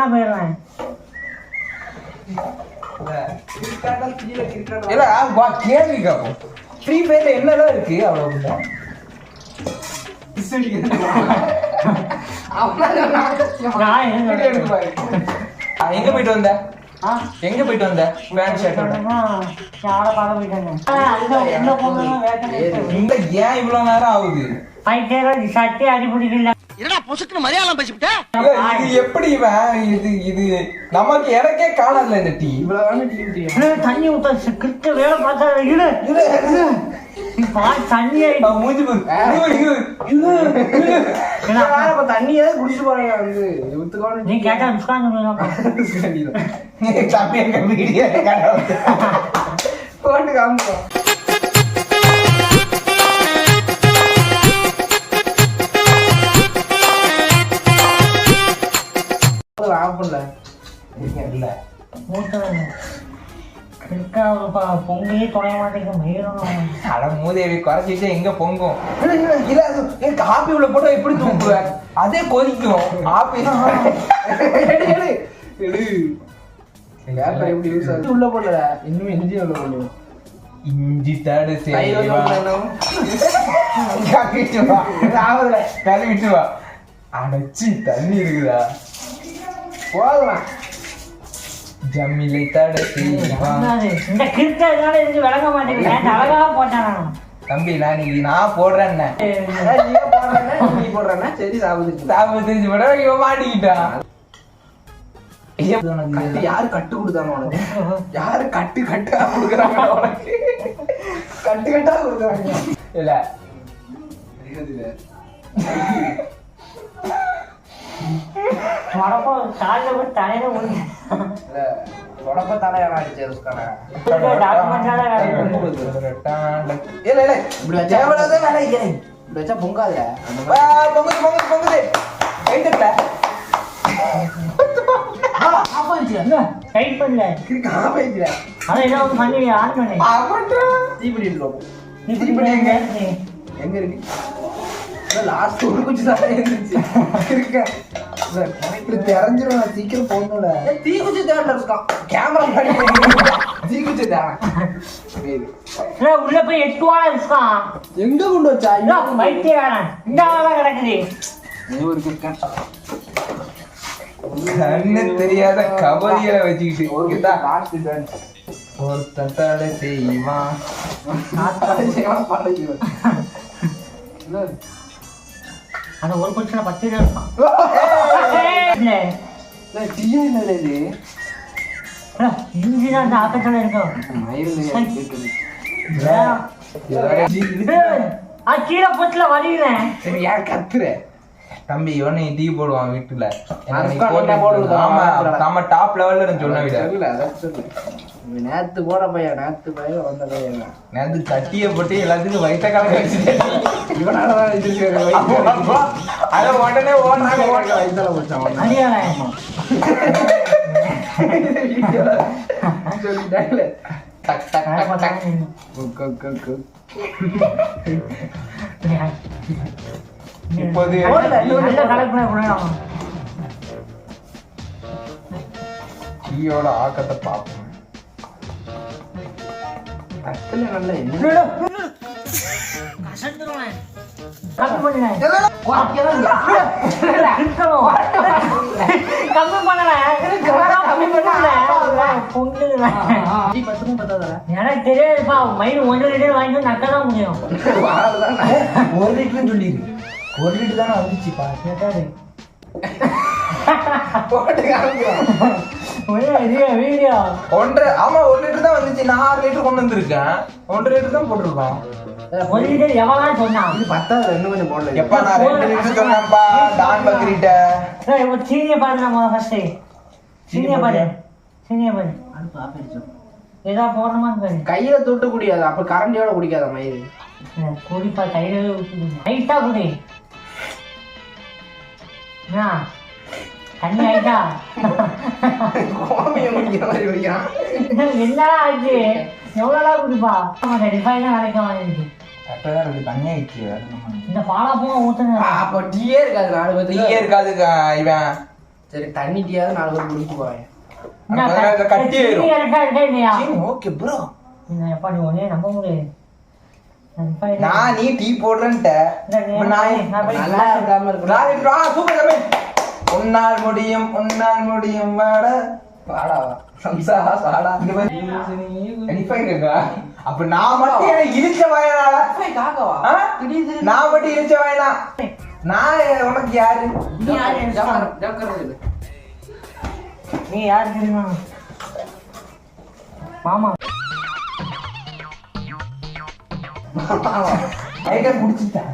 மண்ணா போயிடுவேன் இல்ல வா கேள்வி கேட்போம். ஃப்ரீ ஃபயர்ல என்னெல்லாம் இருக்கு அவ்வளவு? எங்க போயிட்டு வந்த? எங்க போயிட்டு வந்த? பேண்ட் ஷர்ட் யாரை பார்க்க போயிட்டாங்க? ஆ, அங்க உள்ள போகணும் வேட்டை இந்த ஏன் இவ்வளவு நேரம் ஆகுது? பைத்தியம் சட்டி என்னடா பொசுக்குன்னு மலையாளம் பேசிவிட்ட? இது எப்படி இவன் இது இது நமக்கு எனக்கே காணல இந்த டீ. தண்ணி ஊத்த கிட்ட வேலை பார்த்தா இரு. நீ பால் தண்ணி மூஞ்சி. தண்ணியே குடிச்சு போறீங்க வந்து நீ கேட்டா உட்காந்து போட்டு காமிப்போம். ஆஃப் பண்ணல இல்ல. கிட்ட பொங்கி தொலைய மாட்டேங்க மயிரும். அட மூதேவி குறைச்சிட்டு எங்க பொங்கும்? இல்ல, உள்ள போட்டா எப்படி தூக்குவ அதே கொதிக்கும். உள்ள போடல. இன்னும் இஞ்சி உள்ள போடணும் இஞ்சி தடு கழுவிட்டு வா. அடைச்சி தண்ணி இருக்குதா? போதும் ஜம்மிலை தடசி வா இந்த கிட்ட இதனால இருந்து விளங்க மாட்டேங்குது? அழகா போட்டான்? தம்பி நான் இன்னைக்கு நான் போடுறேன் நீ போடுறேன்னா நீ போடுறேன்னா. சரி சாப்பிடுச்சு சாப்பிட்டு தெரிஞ்சு விட இவன் மாட்டிக்கிட்டான் யாரு கட்டு கொடுத்தாங்க உனக்கு? யாரு கட்டு கட்டா கொடுக்குறாங்க உனக்கு? கட்டு கட்டா கொடுக்குறாங்க. இல்ல. இல்ல இப்படி வச்சா எவ்வளவுதான் வேலை இல்லை. இப்படி வச்சா பொங்காதுல பொங்குது பொங்குது பொங்குது. கைட்டுல டைட் பண்ணல. ஏதோ ஒன்று பண்ணி ஆன் பண்ணி. தீ பண்ணிட்டு இருக்கோம் நீ இப்படி பண்ணி எங்க? இருக்கு? லாஸ்ட் ஒரு குச்சி தான் இருந்துச்சு இருக்க. இப்படி தெரிஞ்சிரும் சீக்கிரம் போகணும்ல தீ குச்சி தேடல இருக்கான் கேமரா தீ குச்சி தேவை உள்ள போய் எட்டு வாழை இருக்கான் எங்க கொண்டு வச்சா? பைத்தியக்காரன் இந்த கிடக்குது. இருக்கேன் கண்ணு தெரியாத கபடியில வச்சுக்கிட்டு ஒரு இதா, லாஸ்ட் டன் ஒருத்தன் தடை செய்வான். அந்த ஒரு பிரச்சனை பத்து இருக்கான் இல்லை, இல்லை, இஞ்சி தான் அந்த ஆக்கத்தில் இருக்கும் கீழே போச்சுல வலிக்கிறேன் சரி யார் கத்துற தம்பி இவனை டீ போடுவான் வீட்டுல. ஆமா. நம்ம டாப் லெவல்ல இருந்து சொன்ன விட. நேத்து போன பையன் நேத்து பையன் வந்த பையன் நேரத்து கட்டிய போட்டு எல்லாத்துக்கும் வயிற்ற கலக்க வச்சுட்டு. இவனாலதான் இது அத உடனே ஓடுறாங்க ஓடுறாங்க. வயிற்றுல போச்சான் அவன். அடியாளன் சொல்லிட்டாங்களே. டக் டக் டக் டக். குக், குக், குக், குக். இப்போது நல்ல கலெக்ட் பண்ண டீயோட ஆக்கத்தை பார்ப்போம். கத்துல நல்லா எனக்கு தெரியாதுப்பா. மயில் வாங்கி நக்க தான் முடியும் ஒரு லிட்டர் சொல்லிடு. ஒரு லிட்டர் தானே வந்துச்சுப்பா கேட்டாரு ஒன்றரை ஆமா ஒரு லிட்டர் தான் வந்துச்சு. நான் ஆறு லிட்டர் கொண்டு வந்திருக்கேன். ஒன்றரை லிட்டர் தான் போட்டிருக்கோம் ஒரு லிட்டர் சொன்னான் இது பத்தாது இன்னும் கொஞ்சம் போடல. எப்ப நான் ரெண்டு லிட்டர் சொன்னேன்ப்பா. டான் பக்ரீட்ட. ஏய், ஒரு சீனியை பாரு ஃபர்ஸ்ட் சீனியை பாரு. சீனியை பாரு. அடுப்பு ஆஃப் ஆயிடுச்சு. ஏதா போடணுமான்னு கையில தொட்டு குடிக்காது அப்ப கரண்டியோட குடிக்காத மயிறு குடிப்பா கையில ஹைட்டா குடி என்ன தண்ணி ஹைட்டா கோமியம் குடிக்கிற மாதிரி குடிக்கிறான் என்னடா ஆச்சு எவ்வளோடா குடிப்பா ஆமாம் ரிஃபைன் தான் கரெக்டாக இருக்கு என்ன பண்ண? இந்த பாலா பூ ஊத்துங்க அப்ப டீயே இருக்காது நாலு டீயே பேருக்கு இருக்காது இவன் சரி தண்ணி டீயாவது நாலு பேர் குடிச்சு போவேன் என்ன, கட்டி? ஓகே ப்ரோ என்ன, எப்பா, நீ ஒண்ணே நம்ப முடியாது. நான் நீ டீ போடுறேன்ட்ட. சூப்பர். உன்னால் முடியும் உன்னால் முடியும். வாட. வாடாவா சம்சா சாடா? அப்ப நான் மட்டும் எனக்கு இழிச்ச? திடீர்னு நான் மட்டும் இழிச்ச வயனா நான் உனக்கு யாரு? நீ யாரு தெரியுமா? மாமா. லைட்டா குடிச்சிட்டேன்.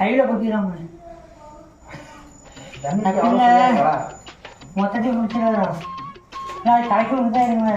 கையில கொட்டிடாம? மொத்தத்தையும் குடிச்சிடாதா நான் தலைக்கு விட்டா இருங்க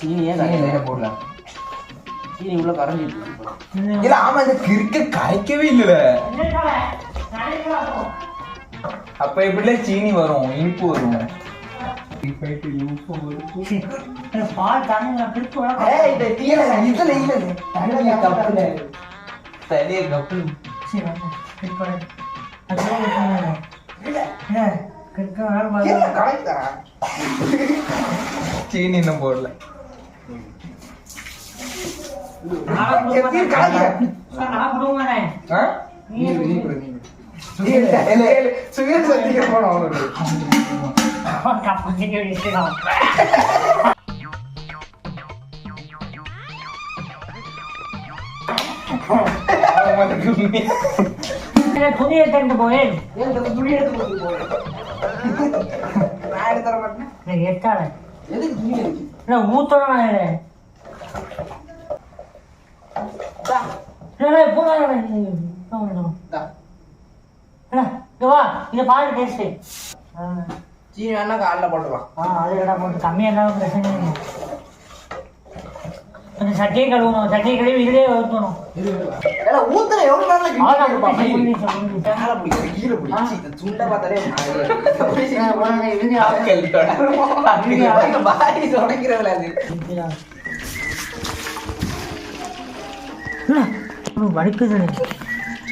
சீனியே. லைட்டா போடலாம் சீனி உள்ள கரைஞ்சிட்டு. இல்ல ஆமா இந்த கிறுக்க கரைக்கவே இல்ல அப்ப இப்படில சீனி வரும் இனிப்பு வரும். பால் தாங்க இதுல இல்ல. தண்ணியில கப்புல. சரியா கப்பு கரைக்குதா? சீனி இன்னும் போடல எப்படி கரைக்குது? ஆ? நீ இல்ல. சுகர் சத்திக்க போனோம் அவனுக்கு. அவன் மட்டும் உண்மையா- துணி எடுத்துட்டு போயேன் ஏன் இந்த துணி எடுத்து கொடுத்து போற? நான் எடுத்து தர மாட்டேன். எட்டால எதுக்கு துணி எடுக்கு? இல்ல ஊத்தணும். வா இதை பாரு டேஸ்ட் சீனி வேணா காலைல போட்டுக்கலாம் ஆ அது கடை போட்டு. கம்மியாக இருந்தாலும் பிரச்சனை இல்லை கொஞ்சம் சட்டையை கழுவணும். சட்டையை கழுவி இதுலேயே ஊற்றணும் ஊத்துற எவ்வளவு நேரம் துண்டை பார்த்தாலே பாடி தொடக்கிறதுல அது. வலிக்குது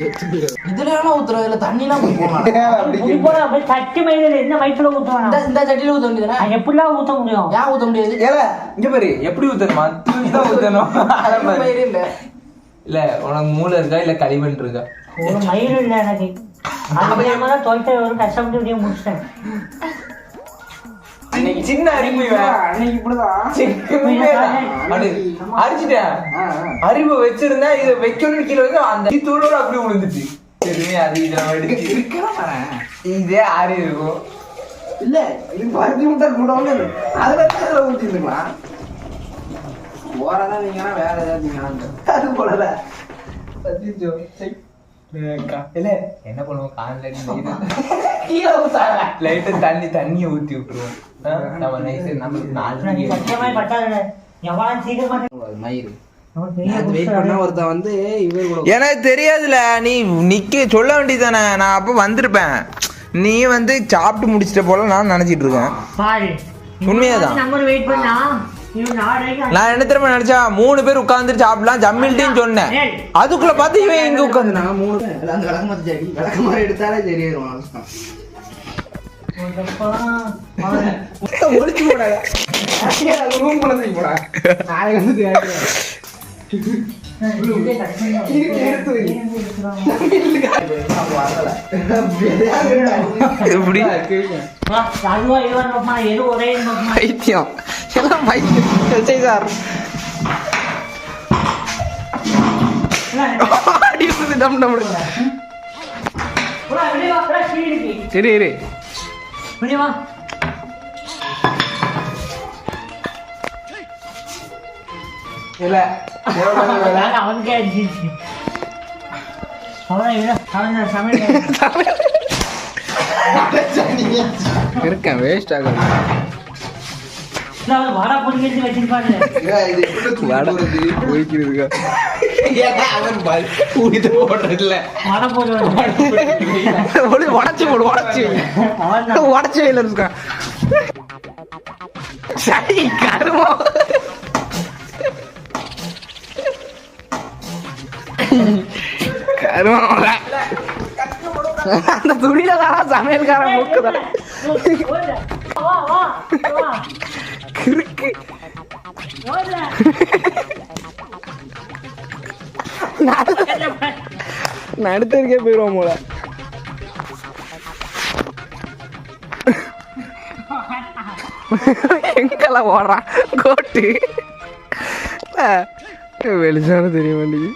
இதுல வேணா ஊத்துறோம் இதுல தண்ணி எல்லாம் போகலாம் சட்டி மயில என்ன வயிற்றுல ஊற்றுவானா இந்த சட்டியில ஊத்த வேண்டியதுதானே? எப்படிலாம் ஊற்ற முடியும்? ஏன் ஊத்த முடியாது? ஏல, இங்க பாரு எப்படி ஊத்தணுமா? பாரு. பயிர் இல்ல. இல்ல உனக்கு மூளை இருக்கா? இல்ல களிமண் இருக்கா? ஒரு மயில் இல்லை எனக்கு. அது தான் துவைத்த ஒரு கஷ்டப்பட்டு முடிச்சிட்டேன். இன்னைக்கு சின்ன அறிவு. அன்னைக்கு இப்படிதான். அறிவு வச்சிருந்தா இதை வைக்கணும் கீழே வந்து அந்த தூளோட அப்படியே விழுந்துச்சு அது இதை ஆறி இருக்கும் இல்ல இது பருத்தி முட்டை கூட இல்லை. அதுல இருந்து அதுல ஊத்திருந்துக்கலாம் ஓரதா நீங்கன்னா வேற ஏதாவது அது போலல என்ன பண்ணுவோம் கீழே ஊத்தாங்க லைட்டா தண்ணி தண்ணியை ஊத்தி விட்டுருவோம் நம்ம நைஸ் நம்ம நாலு எவ்வளோ மயிறு எனக்கு தெரியாதுல நீ நிக்க சொல்ல வேண்டியதானே நான் அப்ப வந்திருப்பேன் நீ வந்து சாப்பிட்டு முடிச்சிட்ட போல நான் நினைச்சிட்டு இருக்கேன் பாரு உண்மையாதான். நான் என்ன தெரியுமா நினைச்சா? மூணு பேர் உட்கார்ந்துட்டு சாப்பிடலாம். ஜம்மில்ட்டின்னு சொன்னேன். அதுக்குள்ள பார்த்து இவன் இங்க உட்காந்து நான் மூணு பேர். அந்த விளக்கு மாத்த சரி விளக்கு மாதிரி எடுத்தாலே சரி வரும் அவஸ்தான். ஒளிச்சு போடாத ரூம் தூக்கி போடா. நாளைக்கு வந்து. எப்படி? பைத்தியம். எல்லாம் பைத்தியம் சரி சார் அடி விழுது டம் டம் சரி இரு முடியுமா இல்ல அவனுக்கே அடிச்சிருச்சு இருக்கேன் வேஸ்ட் ஆகும் அவன் வடை பொடிக்கிறது வச்சிருப்பாரு வடை போடுவாரு உடச்சு போடு உடச்சு அவன் தான் உடச்சு வைல இருக்கான் சரி கருமம் கருமம் அந்த துணியில தான் சமையல்காரன் முக்குதான் ஓடு. வா வா வா கிறுக்கு. நடுத்தருக்கே போயிடுவோம் போல. எங்கெல்லாம் ஓடுறான்? கோட்டு. வெளிச்சான தெரிய மாட்டேங்குது.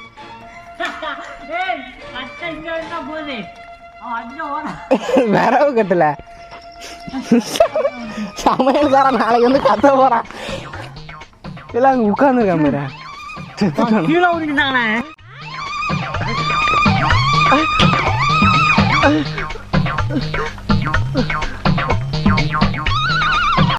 விரவு கட்டல. சமையல்காரன் நாளைக்கு வந்து கத்த போறான் எல்லாம் அங்க உட்காந்துருக்கான்.